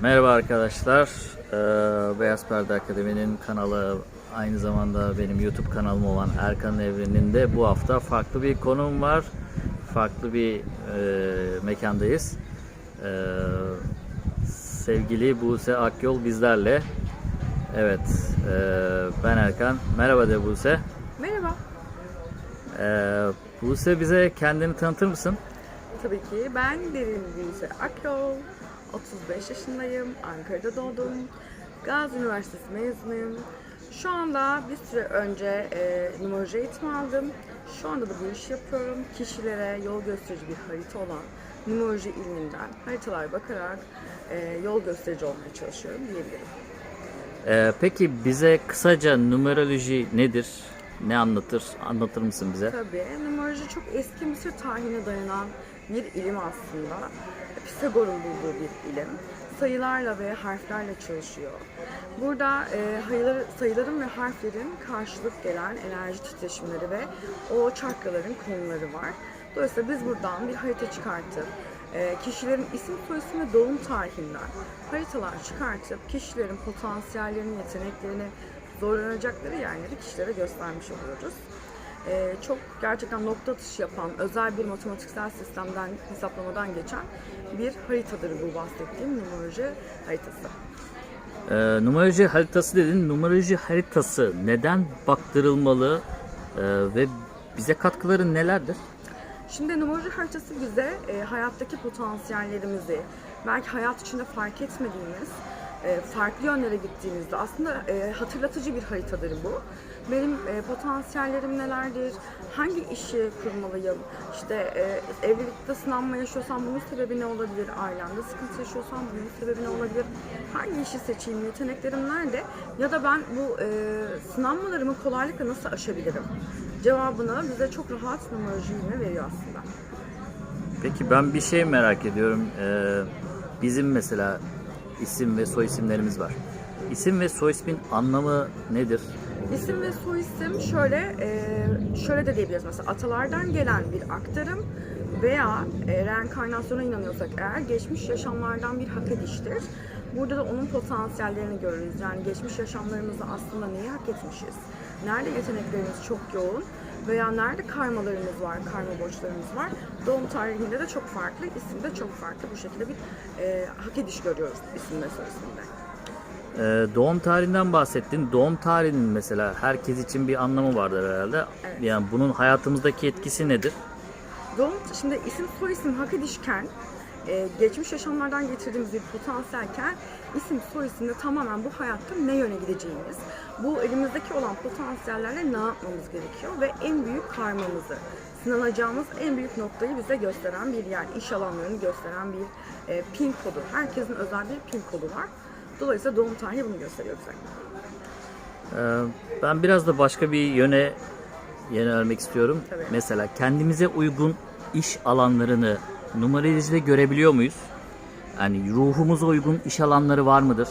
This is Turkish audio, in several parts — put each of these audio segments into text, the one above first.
Merhaba arkadaşlar. Ee, Beyaz Perde Akademi'nin kanalı aynı zamanda benim YouTube kanalım olan Erkan Evren'in de bu hafta farklı bir konum var. Farklı bir e, mekandayız. Ee, sevgili Buse Akyol bizlerle. Evet, e, ben Erkan. Merhaba de Buse. Merhaba. Ee, Buse bize kendini tanıtır mısın? Tabii ki ben Derin Buse Akyol. 35 yaşındayım. Ankara'da doğdum. Gazi Üniversitesi mezunuyum. Şu anda bir süre önce e, numaroloji eğitimi aldım. Şu anda da bu işi yapıyorum. Kişilere yol gösterici bir harita olan numaroloji ilminden haritalar bakarak e, yol gösterici olmaya çalışıyorum diyebilirim. Ee, peki bize kısaca numeroloji nedir? Ne anlatır? Anlatır mısın bize? Tabii. Numaroloji çok eski Mısır tarihine dayanan bir ilim aslında. Pisagor'un bulduğu bir ilim. Sayılarla ve harflerle çalışıyor. Burada e, sayılar- sayıların ve harflerin karşılık gelen enerji titreşimleri ve o çakraların konumları var. Dolayısıyla biz buradan bir harita çıkartıp e, kişilerin isim, soyisim ve doğum tarihinden haritalar çıkartıp kişilerin potansiyellerini, yeteneklerini zorlanacakları yerleri kişilere göstermiş oluyoruz. Ee, çok gerçekten nokta atışı yapan, özel bir matematiksel sistemden, hesaplamadan geçen bir haritadır bu bahsettiğim numeroloji haritası. Ee, numeroloji haritası dedin. Numeroloji haritası neden baktırılmalı Ee, ve bize katkıları nelerdir? Şimdi numeroloji haritası bize e, hayattaki potansiyellerimizi, belki hayat içinde fark etmediğimiz e, farklı yönlere gittiğimizde aslında e, hatırlatıcı bir haritadır bu. Benim e, potansiyellerim nelerdir? Hangi işi kurmalıyım? İşte e, evlilikte sınanma yaşıyorsam bunun sebebi ne olabilir? Ailemde sıkıntı yaşıyorsam bunun sebebi ne olabilir? Hangi işi seçeyim? Yeteneklerim nerede? Ya da ben bu e, sınanmalarımı kolaylıkla nasıl aşabilirim? Cevabını bize çok rahat ilmi veriyor aslında. Peki ben bir şey merak ediyorum. Ee, bizim mesela isim ve soy isimlerimiz var. İsim ve soy ismin anlamı nedir? İsim ve soy isim şöyle, e, şöyle de diyebiliriz mesela atalardan gelen bir aktarım veya e, reenkarnasyona inanıyorsak eğer geçmiş yaşamlardan bir hak ediştir. Burada da onun potansiyellerini görürüz. Yani geçmiş yaşamlarımızda aslında neyi hak etmişiz? Nerede yeteneklerimiz çok yoğun veya nerede karmalarımız var, karma borçlarımız var. Doğum tarihinde de çok farklı, isimde çok farklı. Bu şekilde bir e, hak ediş görüyoruz isim isimde. Ee, doğum tarihinden bahsettin. Doğum tarihinin mesela herkes için bir anlamı vardır herhalde. Evet. Yani bunun hayatımızdaki etkisi nedir? Doğum, şimdi isim soy isim hak edişken, e, geçmiş yaşamlardan getirdiğimiz bir potansiyelken isim soy isimde tamamen bu hayatta ne yöne gideceğimiz, bu elimizdeki olan potansiyellerle ne yapmamız gerekiyor ve en büyük karmamızı, sınanacağımız en büyük noktayı bize gösteren bir yer, iş alanlarını gösteren bir e, pin kodu. Herkesin özel bir pin kodu var. Dolayısıyla doğum tarihi bunu gösteriyor bize. Ee, ben biraz da başka bir yöne yönelmek istiyorum. Tabii. Mesela kendimize uygun iş alanlarını numarolojide görebiliyor muyuz? Yani ruhumuza uygun iş alanları var mıdır?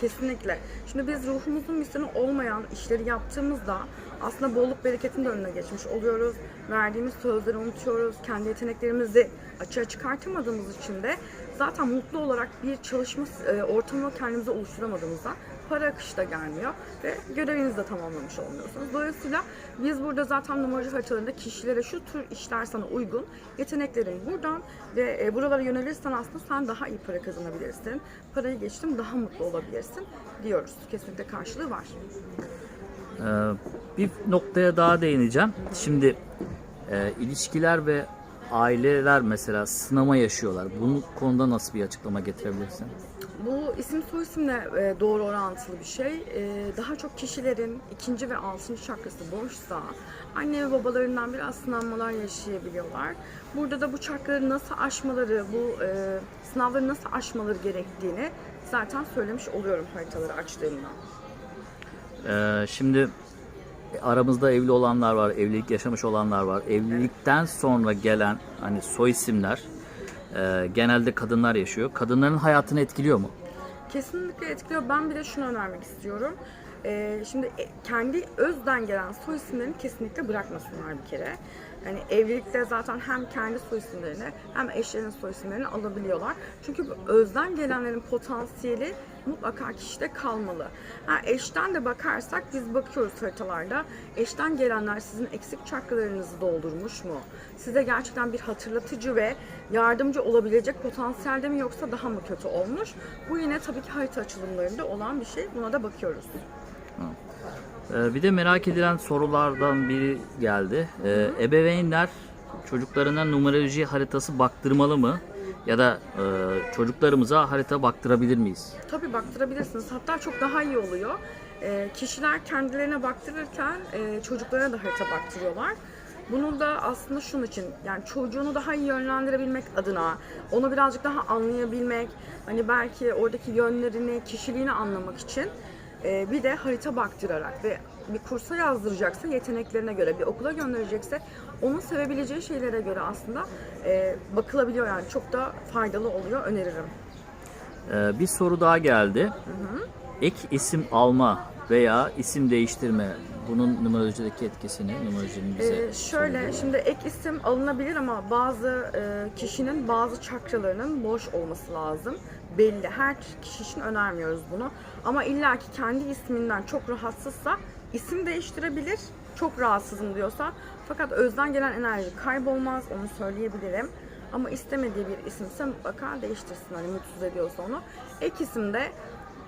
Kesinlikle. Şimdi biz ruhumuzun misyonu olmayan işleri yaptığımızda aslında bolluk bereketin de önüne geçmiş oluyoruz. Verdiğimiz sözleri unutuyoruz. Kendi yeteneklerimizi açığa çıkartamadığımız için de zaten mutlu olarak bir çalışma e, ortamı kendimize oluşturamadığımızda para akışı da gelmiyor ve görevinizi de tamamlamış olmuyorsunuz. Dolayısıyla biz burada zaten numaracı haritalarında kişilere şu tür işler sana uygun, yeteneklerin buradan ve e, buralara yönelirsen aslında sen daha iyi para kazanabilirsin. Parayı geçtim daha mutlu olabilirsin diyoruz. Kesinlikle karşılığı var. Ee, bir noktaya daha değineceğim. Şimdi e, ilişkiler ve aileler mesela sınama yaşıyorlar. Bunun konuda nasıl bir açıklama getirebilirsin? Bu isim soy isimle e, doğru orantılı bir şey. E, Daha çok kişilerin ikinci ve altıncı çakrası boşsa anne ve babalarından biraz sınanmalar yaşayabiliyorlar. Burada da bu çakraları nasıl aşmaları, bu e, sınavları nasıl aşmaları gerektiğini zaten söylemiş oluyorum haritaları açtığımda. Ee, şimdi aramızda evli olanlar var, evlilik yaşamış olanlar var. Evlilikten sonra gelen hani soy isimler e, genelde kadınlar yaşıyor. Kadınların hayatını etkiliyor mu? Kesinlikle etkiliyor. Ben bir de şunu önermek istiyorum. Ee, şimdi e, kendi özden gelen soy isimlerini kesinlikle bırakmasınlar bir kere. Yani evlilikte zaten hem kendi soy isimlerini hem eşlerinin soy isimlerini alabiliyorlar. Çünkü özden gelenlerin potansiyeli mutlaka kişide kalmalı. Ha, eşten de bakarsak biz bakıyoruz haritalarda. Eşten gelenler sizin eksik çakralarınızı doldurmuş mu? Size gerçekten bir hatırlatıcı ve yardımcı olabilecek potansiyelde mi yoksa daha mı kötü olmuş? Bu yine tabii ki harita açılımlarında olan bir şey. Buna da bakıyoruz. Ee, bir de merak edilen sorulardan biri geldi. Ee, ebeveynler çocuklarına numeroloji haritası baktırmalı mı? Ya da e, çocuklarımıza harita baktırabilir miyiz? Tabii baktırabilirsiniz. Hatta çok daha iyi oluyor. Ee, kişiler kendilerine baktırırken e, çocuklarına da harita baktırıyorlar. Bunu da aslında şunun için yani çocuğunu daha iyi yönlendirebilmek adına, onu birazcık daha anlayabilmek, hani belki oradaki yönlerini, kişiliğini anlamak için e, bir de harita baktırarak ve bir kursa yazdıracaksa yeteneklerine göre, bir okula gönderecekse onun sevebileceği şeylere göre aslında e, bakılabiliyor yani çok da faydalı oluyor öneririm. Ee, bir soru daha geldi. Ek isim alma veya isim değiştirme bunun numerolojideki etkisini numerolojinin bize Ee, şöyle şimdi ek isim alınabilir ama bazı e, kişinin bazı çakralarının boş olması lazım. Belli. Her kişi için önermiyoruz bunu. Ama illaki kendi isminden çok rahatsızsa isim değiştirebilir. Çok rahatsızım diyorsa. Fakat özden gelen enerji kaybolmaz. Onu söyleyebilirim. Ama istemediği bir isimse mutlaka değiştirsin. Hani mutsuz ediyorsa onu. Ek isimde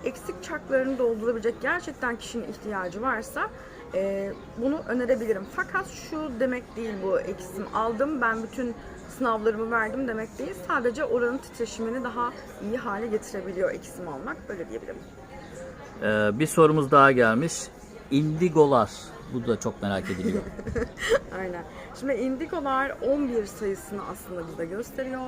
eksik çaklarını doldurabilecek gerçekten kişinin ihtiyacı varsa e, bunu önerebilirim. Fakat şu demek değil bu eksim aldım ben bütün sınavlarımı verdim demek değil. Sadece oranın titreşimini daha iyi hale getirebiliyor eksim almak. Böyle diyebilirim. Ee, bir sorumuz daha gelmiş. Indigolar. Bu da çok merak ediliyor. Aynen. Şimdi indigolar 11 sayısını aslında bize gösteriyor.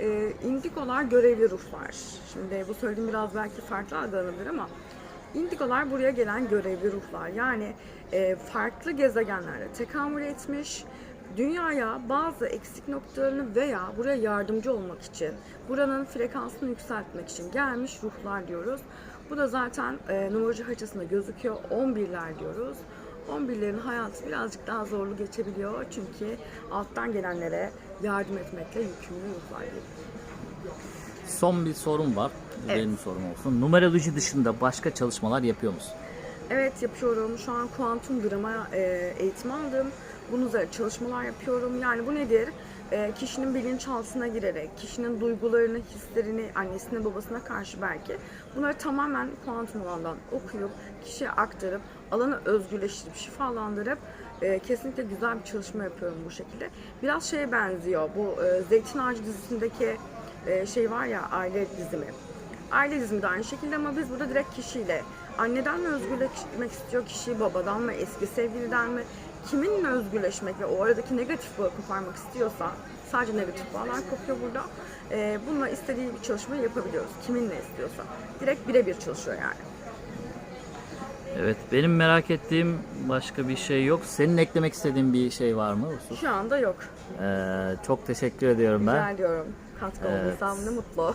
Ee, indigolar görevli ruhlar. Şimdi bu söylediğim biraz belki farklı algılanabilir ama indigolar buraya gelen görevli ruhlar. Yani e, farklı gezegenlerde tekamül etmiş, dünyaya bazı eksik noktalarını veya buraya yardımcı olmak için, buranın frekansını yükseltmek için gelmiş ruhlar diyoruz. Bu da zaten e, numaracı haritasında gözüküyor. 11'ler diyoruz. 11'lerin hayatı birazcık daha zorlu geçebiliyor. Çünkü alttan gelenlere yardım etmekle yükümlü ruhlar. Son bir sorum var. Bu Evet. Benim sorum olsun. Numeroloji dışında başka çalışmalar yapıyor musun? Evet yapıyorum. Şu an kuantum drama e, eğitim aldım. Bunun üzerine çalışmalar yapıyorum. Yani bu nedir? E, kişinin bilinçaltına girerek, kişinin duygularını, hislerini annesine babasına karşı belki bunları tamamen kuantum alandan okuyup, kişiye aktarıp, alanı özgürleştirip, şifalandırıp e, kesinlikle güzel bir çalışma yapıyorum bu şekilde. Biraz şeye benziyor. Bu e, Zeytin Ağacı dizisindeki e, şey var ya aile dizimi. Aile dizimi de aynı şekilde ama biz burada direkt kişiyle anneden mi özgürleşmek istiyor kişi, babadan mı, eski sevgiliden mi, kiminle özgürleşmek ve o aradaki negatif bağı koparmak istiyorsa sadece negatif bağlar kopuyor burada. Ee, bununla istediği bir çalışmayı yapabiliyoruz. Kiminle istiyorsa. Direkt birebir çalışıyor yani. Evet. Benim merak ettiğim başka bir şey yok. Senin eklemek istediğin bir şey var mı? Usus? Şu anda yok. Ee, çok teşekkür ediyorum ben. Rica ediyorum. Katkı Evet. olduysam ne mutlu.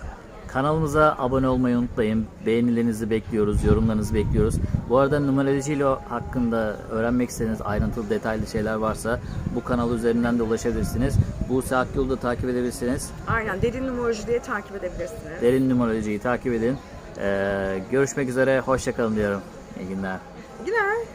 Kanalımıza abone olmayı unutmayın. Beğenilerinizi bekliyoruz, yorumlarınızı bekliyoruz. Bu arada numeroloji ile hakkında öğrenmek istediğiniz ayrıntılı detaylı şeyler varsa bu kanal üzerinden de ulaşabilirsiniz. Buse Akyol'u da takip edebilirsiniz. Aynen derin numaroloji diye takip edebilirsiniz. Derin numerolojiyi takip edin. Ee, görüşmek üzere, hoşçakalın diyorum. İyi günler. Güzel.